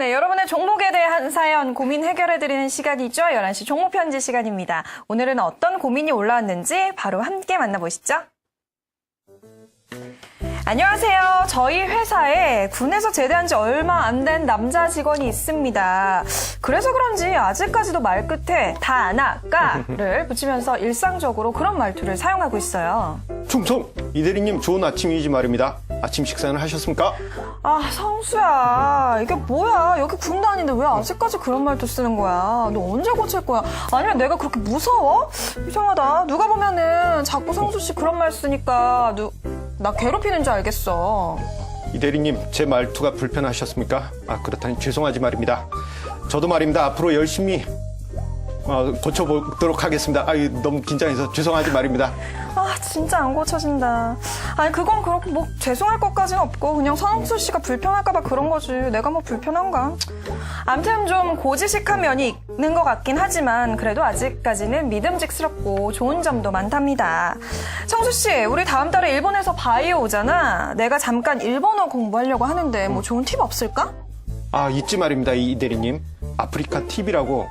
네, 여러분의 종목에 대한 사연 고민 해결해드리는 시간이죠. 11시 종목 편지 시간입니다. 오늘은 어떤 고민이 올라왔는지 바로 함께 만나보시죠. 안녕하세요. 저희 회사에 군에서 제대한 지 얼마 안 된 남자 직원이 있습니다. 그래서 그런지 아직까지도 말 끝에 다 아나까를 붙이면서 일상적으로 그런 말투를 사용하고 있어요. 충성! 이 대리님 좋은 아침이지 말입니다. 아침 식사는 하셨습니까? 아, 성수야. 이게 뭐야. 여기 군도 아닌데 왜 아직까지 그런 말도 쓰는 거야. 너 언제 고칠 거야? 아니면 내가 그렇게 무서워? 이상하다. 누가 보면은 자꾸 성수 씨 그런 말 쓰니까 누, 나 괴롭히는 줄 알겠어. 이 대리님 제 말투가 불편하셨습니까? 아 그렇다니 죄송하지 말입니다. 저도 말입니다. 앞으로 열심히 어, 고쳐보도록 하겠습니다. 아 너무 긴장해서 죄송하지 말입니다. 아, 진짜 안 고쳐진다. 아니, 그건 그렇고 뭐 죄송할 것까지는 없고 그냥 성수 씨가 불편할까봐 그런 거지. 내가 뭐 불편한가? 암튼 좀 고지식한 면이 있는 것 같긴 하지만 그래도 아직까지는 믿음직스럽고 좋은 점도 많답니다. 성수 씨, 우리 다음 달에 일본에서 바이오 오잖아. 내가 잠깐 일본어 공부하려고 하는데 뭐 좋은 팁 없을까? 아 잊지 말입니다. 이 대리님 아프리카 TV라고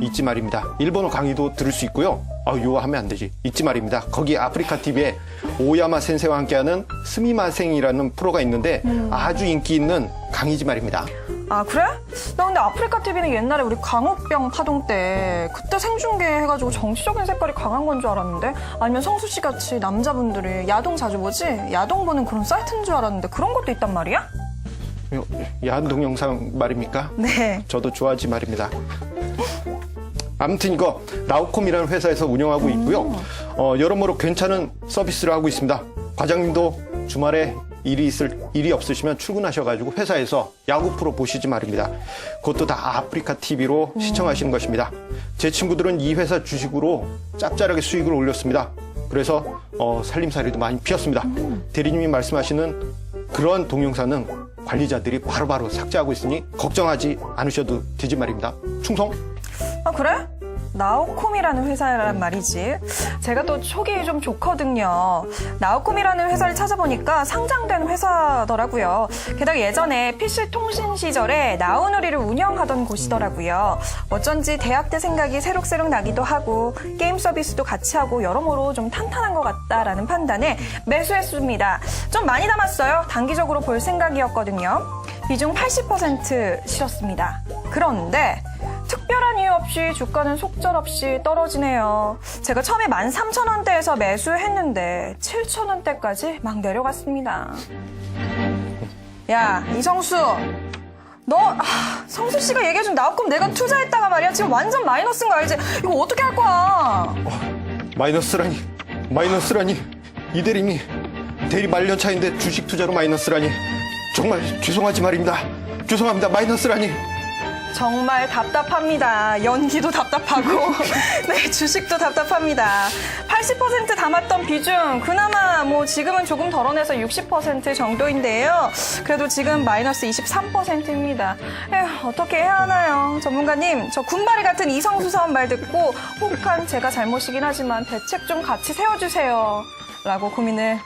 잊지 말입니다. 일본어 강의도 들을 수 있고요. 아 요거 하면 안 되지. 잊지 말입니다. 거기 아프리카 TV에 오야마 센세와 함께하는 스미마생이라는 프로가 있는데 아주 인기 있는 강의지 말입니다. 아 그래? 나 근데 아프리카 TV는 옛날에 우리 광우병 파동 때 그때 생중계 해가지고 정치적인 색깔이 강한 건 줄 알았는데 아니면 성수 씨 같이 남자분들이 야동 자주 보지? 야동 보는 그런 사이트인 줄 알았는데 그런 것도 있단 말이야? 요- 야한 동영상 말입니까? 네. 저도 좋아하지 말입니다. 아무튼 이거 나우콤이라는 회사에서 운영하고 있고요. 어, 여러모로 괜찮은 서비스를 하고 있습니다. 과장님도 주말에 일이 있을 일이 없으시면 출근하셔가지고 회사에서 야구 프로 보시지 말입니다. 그것도 다 아프리카 TV로 시청하시는 것입니다. 제 친구들은 이 회사 주식으로 짭짤하게 수익을 올렸습니다. 그래서 어, 살림살이도 많이 피었습니다. 대리님이 말씀하시는 그런 동영상은 관리자들이 바로바로 삭제하고 있으니 걱정하지 않으셔도 되지 말입니다. 충성! 아 그래? 나우콤이라는 회사란 말이지. 제가 또 촉이 좀 좋거든요. 나우콤이라는 회사를 찾아보니까 상장된 회사더라고요. 게다가 예전에 PC 통신 시절에 나우누리를 운영하던 곳이더라고요. 어쩐지 대학 때 생각이 새록새록 나기도 하고 게임 서비스도 같이 하고 여러모로 좀 탄탄한 것 같다라는 판단에 매수했습니다. 좀 많이 남았어요. 단기적으로 볼 생각이었거든요. 비중 80% 실었습니다. 그런데 특별한 이유 없이 주가는 속절없이 떨어지네요. 제가 처음에 13,000원대에서 매수했는데 7,000원대까지 막 내려갔습니다. 야, 이성수. 너, 아, 성수 씨가 얘기해준 나웃금 내가 투자했다가 말이야. 지금 완전 마이너스인 거 알지? 이거 어떻게 할 거야? 마이너스라니, 마이너스라니, 이 대리님, 대리 말년 차인데 주식 투자로 마이너스라니, 정말 죄송하지 말입니다. 죄송합니다. 마이너스라니. 정말 답답합니다. 연기도 답답하고, 네, 주식도 답답합니다. 80% 담았던 비중, 그나마 뭐 지금은 조금 덜어내서 60% 정도인데요. 그래도 지금 마이너스 23%입니다. 에휴, 어떻게 해야 하나요? 전문가님, 저 군바리 같은 이성수 사원 말 듣고 혹한 제가 잘못이긴 하지만 대책 좀 같이 세워주세요. 라고 고민을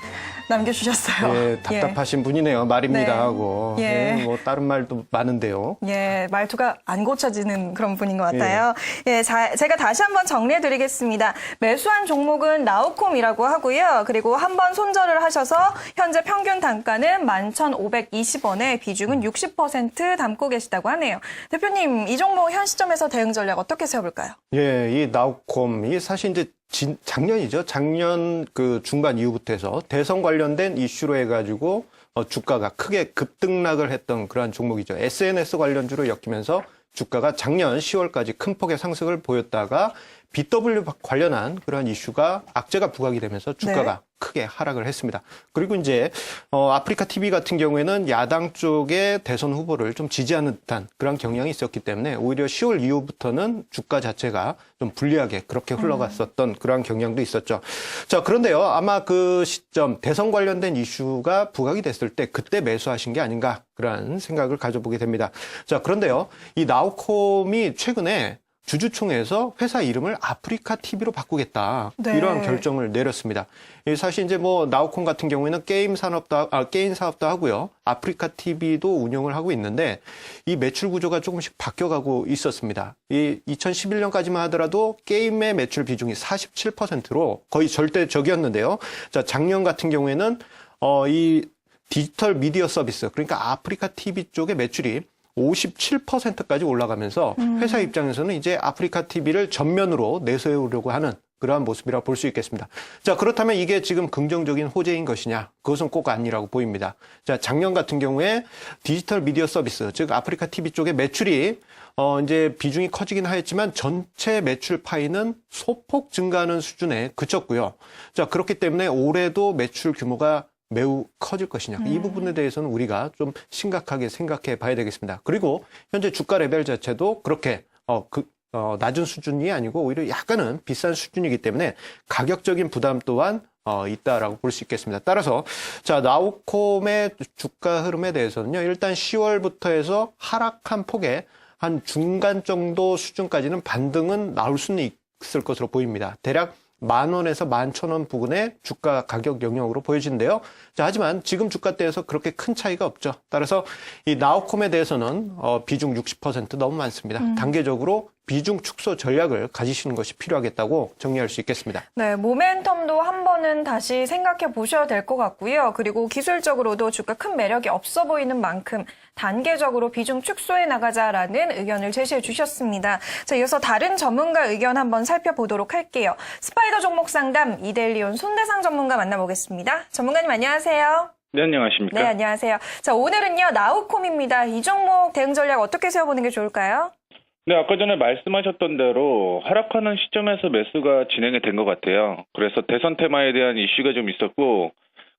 남겨주셨어요. 예, 답답하신 분이네요. 말입니다 네. 하고. 예. 예, 뭐 다른 말도 많은데요. 예, 말투가 안 고쳐지는 그런 분인 것 같아요. 예, 자, 제가 다시 한번 정리해 드리겠습니다. 매수한 종목은 나우콤이라고 하고요. 그리고 한 번 손절을 하셔서 현재 평균 단가는 11,520원에 비중은 60% 담고 계시다고 하네요. 대표님, 이 종목 현 시점에서 대응 전략 어떻게 세워볼까요? 예, 이 나우콤, 이 사실 이제 진- 작년이죠. 작년 그 중반 이후부터 해서 대선 관련된 이슈로 해가지고 어, 주가가 크게 급등락을 했던 그러한 종목이죠. SNS 관련주로 엮이면서 주가가 작년 10월까지 큰 폭의 상승을 보였다가 BW 관련한 그러한 이슈가 악재가 부각이 되면서 주가가 네. 크게 하락을 했습니다. 그리고 이제 어, 아프리카 TV 같은 경우에는 야당 쪽의 대선 후보를 좀 지지하는 듯한 그런 경향이 있었기 때문에 오히려 10월 이후부터는 주가 자체가 좀 불리하게 그렇게 흘러갔었던 그러한 경향도 있었죠. 자 그런데요 아마 그 시점 대선 관련된 이슈가 부각이 됐을 때 그때 매수하신 게 아닌가 그런 생각을 가져보게 됩니다. 자 그런데요 이 나우콤이 최근에 주주총회에서 회사 이름을 아프리카 TV로 바꾸겠다 네. 이러한 결정을 내렸습니다. 이 사실 이제 뭐 나우콘 같은 경우에는 게임 산업도 아, 게임 사업도 하고요, 아프리카 TV도 운영을 하고 있는데 이 매출 구조가 조금씩 바뀌어가고 있었습니다. 이 2011년까지만 하더라도 게임의 매출 비중이 47%로 거의 절대적이었는데요. 자 작년 같은 경우에는 어, 이 디지털 미디어 서비스 그러니까 아프리카 TV 쪽의 매출이 57%까지 올라가면서 회사 입장에서는 이제 아프리카 TV를 전면으로 내세우려고 하는 그러한 모습이라 볼 수 있겠습니다. 자, 그렇다면 이게 지금 긍정적인 호재인 것이냐? 그것은 꼭 아니라고 보입니다. 자, 작년 같은 경우에 디지털 미디어 서비스, 즉 아프리카 TV 쪽의 매출이 어, 이제 비중이 커지긴 하였지만 전체 매출 파이는 소폭 증가하는 수준에 그쳤고요. 자, 그렇기 때문에 올해도 매출 규모가 매우 커질 것이냐. 이 부분에 대해서는 우리가 좀 심각하게 생각해 봐야 되겠습니다. 그리고 현재 주가 레벨 자체도 그렇게 어, 그, 어, 낮은 수준이 아니고 오히려 약간은 비싼 수준이기 때문에 가격적인 부담 또한 어, 있다라고 볼 수 있겠습니다. 따라서 자 나우콤의 주가 흐름에 대해서는요. 일단 10월부터 해서 하락한 폭에 한 중간 정도 수준까지는 반등은 나올 수는 있을 것으로 보입니다. 대략 만 원에서 만 천 원 부근의 주가 가격 영역으로 보여지는데요. 자, 하지만 지금 주가대에서 그렇게 큰 차이가 없죠. 따라서 이 나우콤에 대해서는 어, 비중 60% 너무 많습니다. 단계적으로 비중 축소 전략을 가지시는 것이 필요하겠다고 정리할 수 있겠습니다. 네, 모멘텀도 한 번은 다시 생각해 보셔야 될 것 같고요. 그리고 기술적으로도 주가 큰 매력이 없어 보이는 만큼 단계적으로 비중 축소해 나가자라는 의견을 제시해 주셨습니다. 자, 이어서 다른 전문가 의견 한번 살펴보도록 할게요. 스파이더 종목 상담 이델리온 손대상 전문가 만나보겠습니다. 전문가님 안녕하세요. 네, 안녕하십니까? 네, 안녕하세요. 자, 오늘은요, 나우콤입니다. 이 종목 대응 전략 어떻게 세워보는 게 좋을까요? 네, 아까 전에 말씀하셨던 대로 하락하는 시점에서 매수가 진행이 된 것 같아요. 그래서 대선 테마에 대한 이슈가 좀 있었고,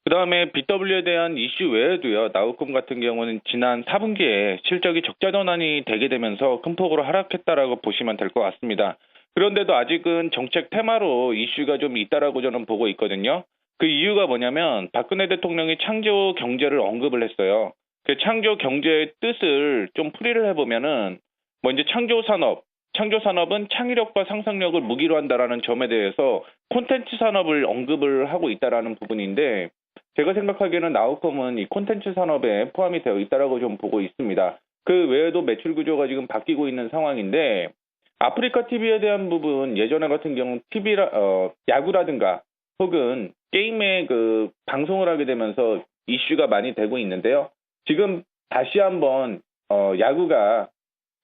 그 다음에 BW에 대한 이슈 외에도요, 나우콤 같은 경우는 지난 4분기에 실적이 적자 전환이 되게 되면서 큰 폭으로 하락했다라고 보시면 될 것 같습니다. 그런데도 아직은 정책 테마로 이슈가 좀 있다라고 저는 보고 있거든요. 그 이유가 뭐냐면 박근혜 대통령이 창조 경제를 언급을 했어요. 그 창조 경제의 뜻을 좀 풀이를 해보면은 뭐 이제 창조 산업, 창조 산업은 창의력과 상상력을 무기로 한다라는 점에 대해서 콘텐츠 산업을 언급을 하고 있다라는 부분인데 제가 생각하기에는 나우컴은 이 콘텐츠 산업에 포함이 되어 있다라고 좀 보고 있습니다. 그 외에도 매출 구조가 지금 바뀌고 있는 상황인데 아프리카 TV에 대한 부분 예전에 같은 경우 TV라 어, 야구라든가 혹은 게임의 그 방송을 하게 되면서 이슈가 많이 되고 있는데요. 지금 다시 한번 어, 야구가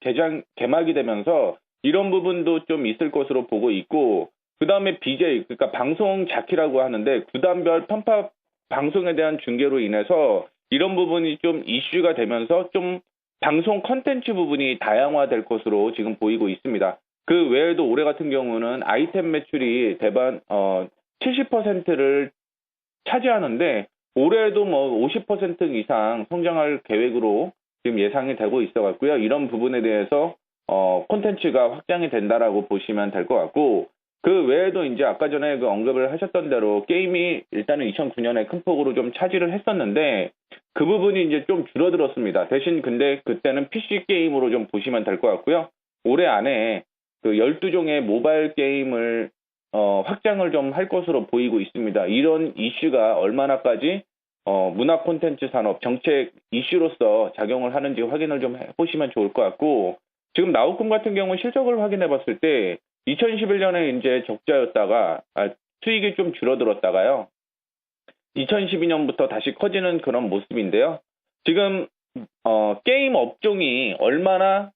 개장 개막이 되면서 이런 부분도 좀 있을 것으로 보고 있고 그 다음에 BJ 그러니까 방송 자키라고 하는데 구단별 편파 방송에 대한 중계로 인해서 이런 부분이 좀 이슈가 되면서 좀 방송 컨텐츠 부분이 다양화될 것으로 지금 보이고 있습니다. 그 외에도 올해 같은 경우는 아이템 매출이 대반 어 70%를 차지하는데 올해도 뭐 50% 이상 성장할 계획으로 지금 예상이 되고 있어 갖고요. 이런 부분에 대해서 어 콘텐츠가 확장이 된다라고 보시면 될 것 같고 그 외에도 이제 아까 전에 그 언급을 하셨던 대로 게임이 일단은 2009년에 큰 폭으로 좀 차지를 했었는데 그 부분이 이제 좀 줄어들었습니다. 대신 근데 그때는 PC 게임으로 좀 보시면 될 것 같고요. 올해 안에 그 12종의 모바일 게임을 어, 확장을 좀 할 것으로 보이고 있습니다. 이런 이슈가 얼마나까지 어, 문화 콘텐츠 산업 정책 이슈로서 작용을 하는지 확인을 좀 해보시면 좋을 것 같고 지금 나우콤 같은 경우 실적을 확인해 봤을 때 2011년에 이제 적자였다가 아, 수익이 좀 줄어들었다가요. 2012년부터 다시 커지는 그런 모습인데요. 지금 어, 게임 업종이 얼마나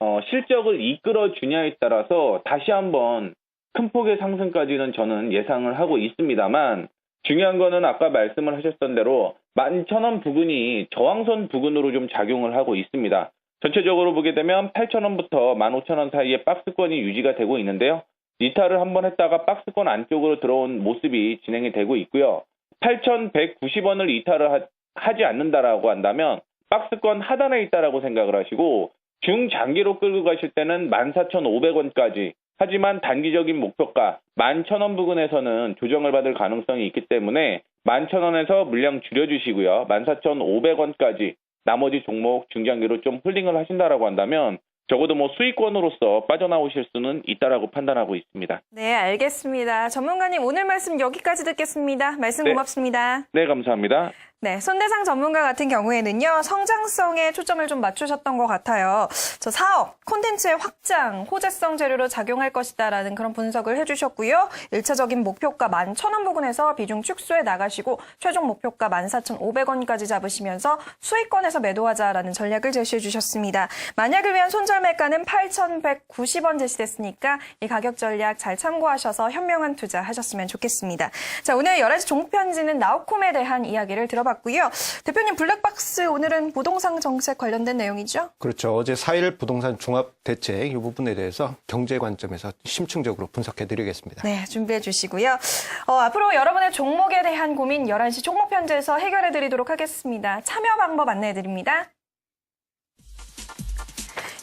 어, 실적을 이끌어 주냐에 따라서 다시 한번 큰 폭의 상승까지는 저는 예상을 하고 있습니다만 중요한 거는 아까 말씀을 하셨던 대로 11,000원 부근이 저항선 부근으로 좀 작용을 하고 있습니다. 전체적으로 보게 되면 8,000원부터 15,000원 사이에 박스권이 유지가 되고 있는데요. 이탈을 한번 했다가 박스권 안쪽으로 들어온 모습이 진행이 되고 있고요. 8,190원을 이탈을 하, 지 않는다라고 한다면 박스권 하단에 있다라고 생각을 하시고 중장기로 끌고 가실 때는 14,500원까지 하지만 단기적인 목표가 11,000원 부근에서는 조정을 받을 가능성이 있기 때문에 11,000원에서 물량 줄여주시고요. 14,500원까지 나머지 종목 중장기로 좀 홀딩을 하신다라고 한다면 적어도 뭐 수익권으로서 빠져나오실 수는 있다라고 판단하고 있습니다. 네, 알겠습니다. 전문가님 오늘 말씀 여기까지 듣겠습니다. 말씀 네. 고맙습니다. 네, 감사합니다. 네, 손대상 전문가 같은 경우에는요, 성장성에 초점을 좀 맞추셨던 것 같아요. 저 사업, 콘텐츠의 확장, 호재성 재료로 작용할 것이다라는 그런 분석을 해주셨고요. 1차적인 목표가 11,000원 부근에서 비중 축소해 나가시고, 최종 목표가 14,500원까지 잡으시면서 수익권에서 매도하자라는 전략을 제시해 주셨습니다. 만약을 위한 손절 매가는 8,190원 제시됐으니까 이 가격 전략 잘 참고하셔서 현명한 투자 하셨으면 좋겠습니다. 자, 오늘 11시 종목 편지는 나우콤에 대한 이야기를 들어봤 고요. 대표님 블랙박스 오늘은 부동산 정책 관련된 내용이죠? 그렇죠. 어제 4일 부동산 종합 대책 이 부분에 대해서 경제 관점에서 심층적으로 분석해 드리겠습니다. 네, 준비해 주시고요. 어, 앞으로 여러분의 종목에 대한 고민 11시 종목 편지에서 해결해 드리도록 하겠습니다. 참여 방법 안내해 드립니다.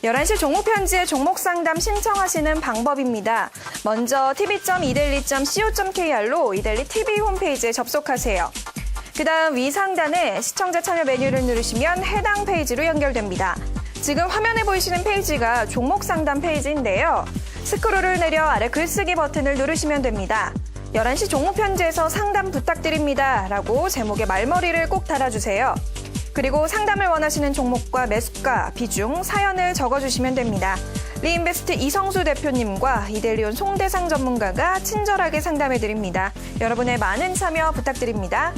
11시 종목 편지에 종목 상담 신청하시는 방법입니다. 먼저 tv.이델리.co.kr로 이델리 TV 홈페이지에 접속하세요. 그 다음 위 상단에 시청자 참여 메뉴를 누르시면 해당 페이지로 연결됩니다. 지금 화면에 보이시는 페이지가 종목 상담 페이지인데요. 스크롤을 내려 아래 글쓰기 버튼을 누르시면 됩니다. 11시 종목 편지에서 상담 부탁드립니다. 라고 제목에 말머리를 꼭 달아주세요. 그리고 상담을 원하시는 종목과 매수가, 비중, 사연을 적어주시면 됩니다. 리인베스트 이성수 대표님과 이델리온 송대상 전문가가 친절하게 상담해드립니다. 여러분의 많은 참여 부탁드립니다.